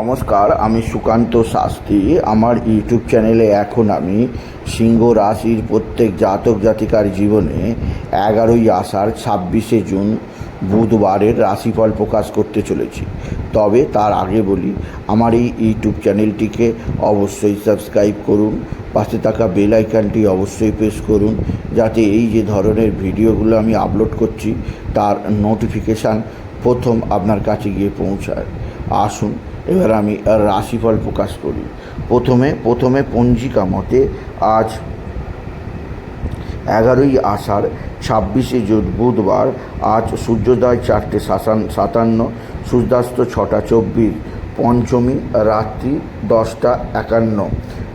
নমস্কার, আমি সুকান্ত শাস্ত্রী। আমার ইউটিউব চ্যানেলে এখন আমি সিংহ রাশির প্রত্যেক জাতক জাতিকার জীবনে এগারোই আষাঢ়, ছাব্বিশে জুন বুধবারের রাশিফল প্রকাশ করতে চলেছি। তবে তার আগে বলি, আমার এই ইউটিউব চ্যানেলটিকে অবশ্যই সাবস্ক্রাইব করুন, পাশে থাকা বেল আইকনটি অবশ্যই প্রেস করুন, যাতে এই যে ধরনের ভিডিওগুলো আমি আপলোড করছি, তার নোটিফিকেশান প্রথম আপনার কাছে গিয়ে পৌঁছায়। আসুন এবার আমি রাশিফল প্রকাশ করি। প্রথমে প্রথমে পঞ্জিকা মতে আজ এগারোই আষাঢ়, ছাব্বিশে জুন বুধবার, আজ সূর্যোদয় চারটে সাতান- সাতান্ন, সূর্যাস্ত ছটা চব্বিশ, পঞ্চমী রাত্রি দশটা একান্ন,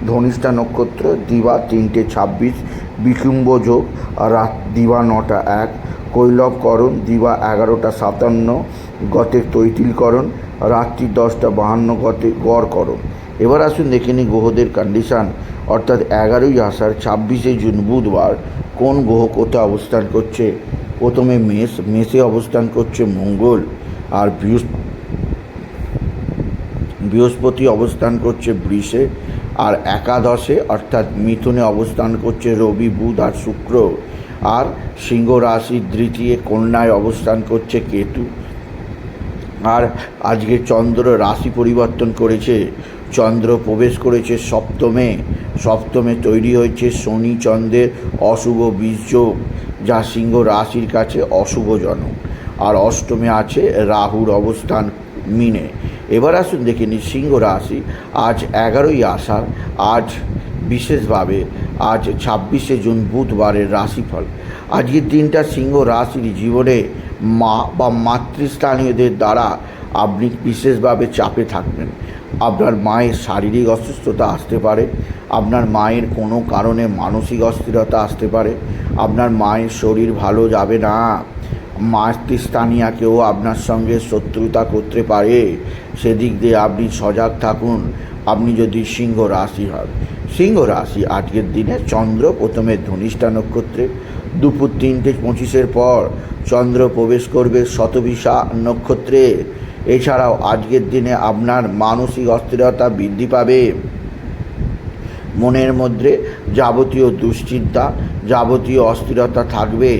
ধনিষ্ঠা নক্ষত্র দিবা তিনটে ছাব্বিশ বিকুম্ভ যোগ রাত দিবা নটা এক, কৈলবকরণ দিবা এগারোটা সাতান্ন, গতের তৈতিলকরণ রাত্রি দশটা বাহান্ন গতে গড়করণ এবার আসুন দেখে নিই গ্রহদের কন্ডিশান অর্থাৎ এগারোই আষাঢ়, ছাব্বিশে জুন বুধবার কোন গ্রহ কোথায় অবস্থান করছে? প্রথমে মেষ, মেষে অবস্থান করছে মঙ্গল। আর বৃহস্প বৃহস্পতি অবস্থান করছে বৃষে। আর একাদশে, অর্থাৎ মিথুনে অবস্থান করছে রবি, বুধ আর শুক্র। আর সিংহ রাশির দ্বিতীয় কন্যায় অবস্থান করছে কেতু। আর আজকে চন্দ্র রাশি পরিবর্তন করেছে। চন্দ্র প্রবেশ করেছে সপ্তমে। সপ্তমে তৈরি হয়েছে শনি চন্দ্রের অশুভ বীর্যোগ যা সিংহ রাশির কাছে অশুভজনক। আর অষ্টমে আছে রাহুর অবস্থান মিনে। এবার আসুন দেখে নিই সিংহ রাশি। আজ এগারোই আষাঢ়, আজ বিশেষভাবে আজ ছাব্বিশে জুন বুধবারের রাশিফল। আজকের দিনটা সিংহ রাশির জীবনে মা বা মাতৃস্থানীয়দের দ্বারা আপনি বিশেষভাবে চাপে থাকবেন। আপনার মায়ের শারীরিক অসুস্থতা আসতে পারে, আপনার মায়ের কোনো কারণে মানসিক অস্থিরতা আসতে পারে, আপনার মায়ের শরীর ভালো যাবে না মাতৃস্থানীয়া কেউ আপনার সঙ্গে শত্রুতা করতে পারে। সেদিক দিয়ে আপনি সজাগ থাকুন, আপনি যদি সিংহ রাশি হন। সিংহ রাশি আজকের দিনে চন্দ্র প্রথমে ধনিষ্ঠা নক্ষত্রে, দুপুর তিনটে পঁচিশের পর চন্দ্র প্রবেশ করবে শতবিশা নক্ষত্রে। এছাড়াও আজকের দিনে আপনার মানসিক অস্থিরতা বৃদ্ধি পাবে। মনের মধ্যে যাবতীয় দুশ্চিন্তা, যাবতীয় অস্থিরতা থাকবে।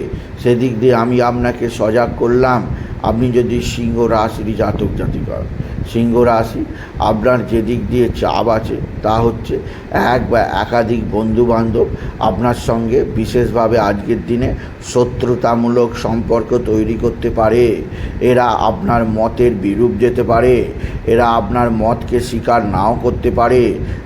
সেদিক দিয়ে আমি আপনাকে সজাগ করলাম। আপনি যদি সিংহ রাশির জাতক জাতিকর সিংহ রাশি, আপনার যেদিক দিয়ে চাপ আছে তা হচ্ছে এক বা একাধিক বন্ধুবান্ধব আপনার সঙ্গে বিশেষভাবে আজকের দিনে শত্রুতামূলক সম্পর্ক তৈরি করতে পারে। এরা আপনার মতের বিরূপ যেতে পারে। এরা আপনার মতকে স্বীকার নাও করতে পারে।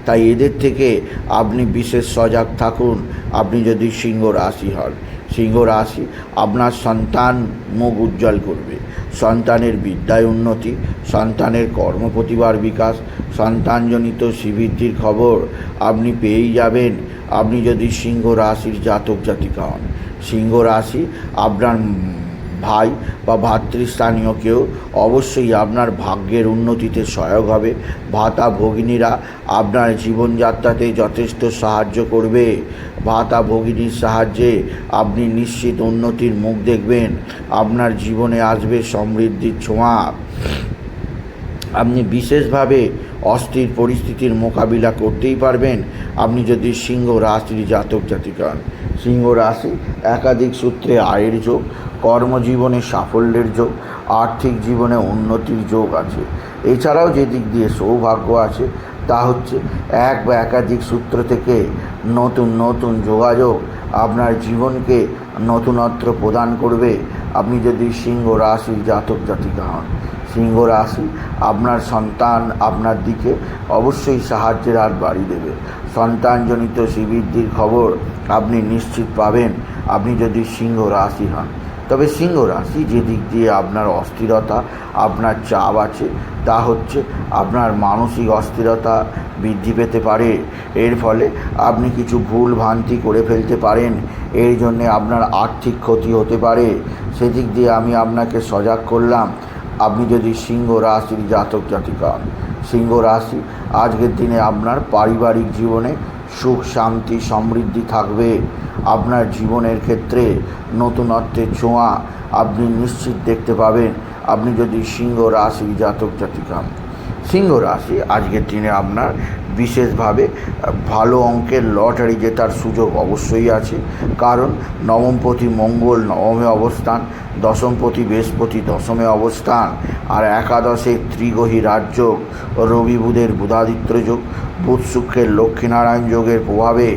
তাই এদের থেকে আপনি বিশেষ সজাগ থাকুন। আপনি যদি সিংহ রাশি হন সিংহ রাশি আপনার সন্তান মুখ উজ্জ্বল করবে। সন্তানের বিদ্যায় উন্নতি, সন্তানের কর্ম প্রতিভার বিকাশ, সন্তানজনিত শ্রীবৃদ্ধির খবর আপনি পেয়েই যাবেন। আপনি যদি সিংহ রাশির জাতক জাতিকা হন সিংহ রাশি আপনার ভাই বা ভাতৃস্থানীয় কেউ অবশ্যই আপনার ভাগ্যের উন্নতিতে সহায়ক হবে। ভাতা ভগিনীরা আপনার জীবনযাত্রাতে যথেষ্ট সাহায্য করবে। ভাতা ভগিনীর সাহায্যে আপনি নিশ্চিত উন্নতির মুখ দেখবেন। আপনার জীবনে আসবে সমৃদ্ধির ছোঁয়া। আপনি বিশেষভাবে অস্থির পরিস্থিতির মোকাবিলা করতেই পারবেন। আপনি যদি সিংহ রাশির জাতক জাতিকা হন সিংহ রাশি একাধিক সূত্রে আয়ের যোগ, কর্মজীবনে সাফল্যের যোগ, আর্থিক জীবনে উন্নতির যোগ আছে। এছাড়াও যে দিক দিয়ে সৌভাগ্য আছে, তা হচ্ছে এক বা একাধিক সূত্র থেকে নতুন নতুন যোগাযোগ আপনার জীবনকে নতুনত্ব প্রদান করবে। আপনি যদি সিংহ রাশির জাতক জাতিকা হন সিংহ রাশি আপনার সন্তান আপনার দিকে অবশ্যই সাহায্যের হাত বাড়িয়ে দেবে। সন্তানজনিত শ্রীবৃদ্ধির খবর আপনি নিশ্চিত পাবেন, আপনি যদি সিংহ রাশি হন। তবে সিংহ রাশি যে দিক দিয়ে আপনার অস্থিরতা, আপনার চাপ আছে, তা হচ্ছে আপনার মানসিক অস্থিরতা বৃদ্ধি পেতে পারে। এর ফলে আপনি কিছু ভুল ভ্রান্তি করে ফেলতে পারেন, এর জন্যে আপনার আর্থিক ক্ষতি হতে পারে। সেদিক দিয়ে আমি আপনাকে সজাগ করলাম আপনি যদি সিংহ রাশির জাতক জাতিকা, সিংহ রাশি, আজকের দিনে আপনার পারিবারিক জীবনে সুখ, শান্তি, সমৃদ্ধি থাকবে। আপনার জীবনের ক্ষেত্রে নতুনত্বের ছোঁয়া আপনি নিশ্চিত দেখতে পাবেন। আপনি যদি সিংহ রাশির জাতক জাতিকা, সিংহ রাশি আজকের দিনে আপনার বিশেষভাবে ভালো অঙ্কের লটারি জেতার সুযোগ অবশ্যই আছে। কারণ নবমপতি মঙ্গল নবমে অবস্থান দশমপতি বৃহস্পতি দশমে অবস্থান, আর একাদশে ত্রিগহী রাজ্য, রবি বুধের বুধাদিত্য যোগ, বুধ শুক্রের লক্ষ্মীনারায়ণ যোগের প্রভাবে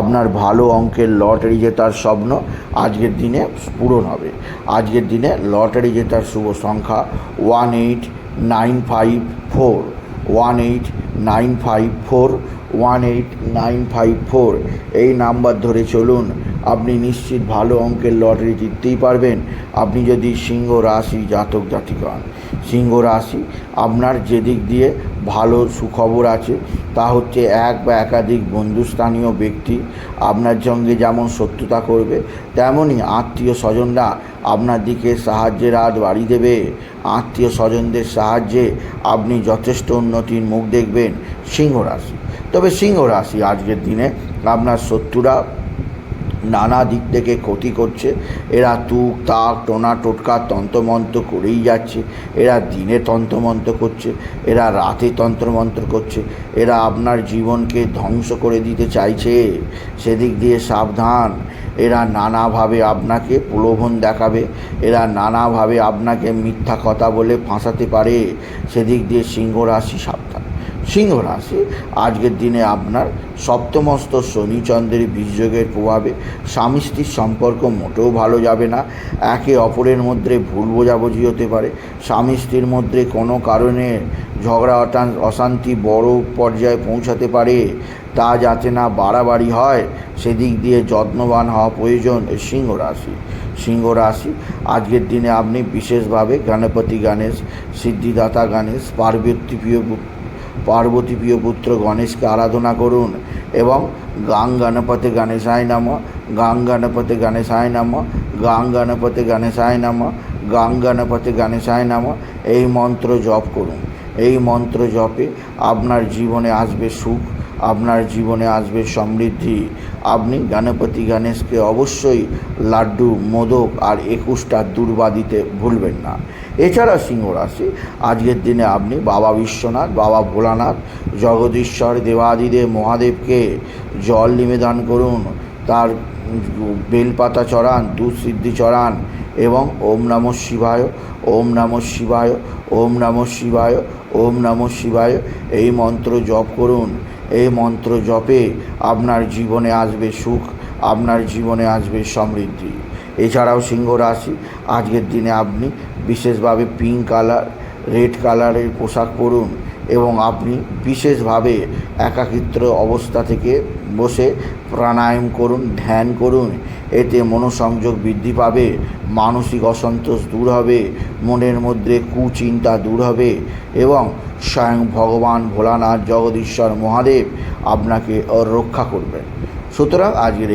আপনার ভালো অঙ্কের লটারি জেতার স্বপ্ন আজকের দিনে পূরণ হবে। আজকের দিনে লটারি জেতার শুভ সংখ্যা one eight nine five four, one eight nine five four one eight nine five four. এই নাম্বার ধরে চলুন। আপনি নিশ্চিত ভালো অঙ্কের লটারি জিততেই পারবেন। আপনি যদি সিংহ রাশি জাতক জাতিক হন, সিংহ রাশি আপনার যেদিক দিয়ে ভালো সুখবর আছে, তা হচ্ছে এক বা একাধিক বন্ধুস্থানীয় ব্যক্তি আপনার সঙ্গে যেমন শত্রুতা করবে তেমনই আত্মীয় স্বজনরা আপনার দিকে সাহায্যের হাত বাড়ি দেবে। আত্মীয় স্বজনদের সাহায্যে আপনি যথেষ্ট উন্নতির মুখ দেখবেন সিংহ রাশি। তবে সিংহ রাশি আজকের দিনে আপনার শত্রুরা নানা দিক থেকে ক্ষতি করছে। এরা তুক, তাক, টোনা, টোটকা, তন্ত্রমন্ত্র করেই যাচ্ছে। এরা দিনে তন্ত্রমন্ত্র করছে, এরা রাতে তন্ত্রমন্ত্র করছে। এরা আপনার জীবনকে ধ্বংস করে দিতে চাইছে। সেদিক দিয়ে সাবধান। এরা নানাভাবে আপনাকে প্রলোভন দেখাবে। এরা নানাভাবে আপনাকে মিথ্যা কথা বলে ফাঁসাতে পারে। সেদিক দিয়ে সিংহ রাশি সাবধান। সিংহ রাশি আজকের দিনে আপনার সপ্তমস্ত শনিচন্দ্রের বীজযোগের প্রভাবে স্বামী স্ত্রীর সম্পর্ক মোটেও ভালো যাবে না। একে অপরের মধ্যে ভুল বোঝাবুঝি হতে পারে। স্বামী স্ত্রীর মধ্যে কোনো কারণে ঝগড়া অশান্তি বড় পর্যায়ে পৌঁছাতে পারে। তা যাতে না বাড়াবাড়ি হয়, সেদিক দিয়ে যত্নবান হওয়া প্রয়োজন সিংহ রাশি সিংহ রাশি আজকের দিনে আপনি বিশেষভাবে গণপতি গণেশ, সিদ্ধিদাতা গণেশ, পার্বতী প্রিয় পার্বতী প্রিয় পুত্র গণেশকে আরাধনা করুন এবং গাং গণপতি গণেশায় নাম গাং গণপতি গণেশায় নাম গাং গণপতি গণেশায় নাম গাং গণপতি গণেশায় নাম। এই মন্ত্র জপ করুন। এই মন্ত্র জপে আপনার জীবনে আসবে সুখ, আপনার জীবনে আসবে সমৃদ্ধি। আপনি গণপতি গণেশকে অবশ্যই লাড্ডু, মোদক আর একুশটা দুর্বা দিতে ভুলবেন না। এছাড়া সিংহ রাশি, আজকের দিনে আপনি বাবা বিশ্বনাথ, বাবা ভোলানাথ, জগদীশ্বর, দেবাদিদেব, মহাদেবকে জল নিবেদন করুন, তার বেলপাতা চড়ান দুঃসিদ্ধি চড়ান এবং ওম নম শিবায়, ওম নম শিবায়, ওম নম শিবায়, ওম নম শিবায় এই মন্ত্র জপ করুন। এই মন্ত্র জপে আপনার জীবনে আসবে সুখ, আপনার জীবনে আসবে সমৃদ্ধি। এছাড়াও সিংহ রাশি, আজকের দিনে আপনি বিশেষভাবে পিঙ্ক কালার রেড কালারের পোশাক পরুন এবং আপনি বিশেষভাবে একাকিত্র অবস্থা থেকে বসে প্রাণায়াম করুন, ধ্যান করুন। এতে মনোসংযোগ বৃদ্ধি পাবে, মানসিক অসন্তোষ দূর হবে, মনের মধ্যে কুচিন্তা দূর হবে এবং স্বয়ং ভগবান ভোলানাথ, জগদীশ্বর, মহাদেব আপনাকে রক্ষা করবেন। সুতরাং আজকের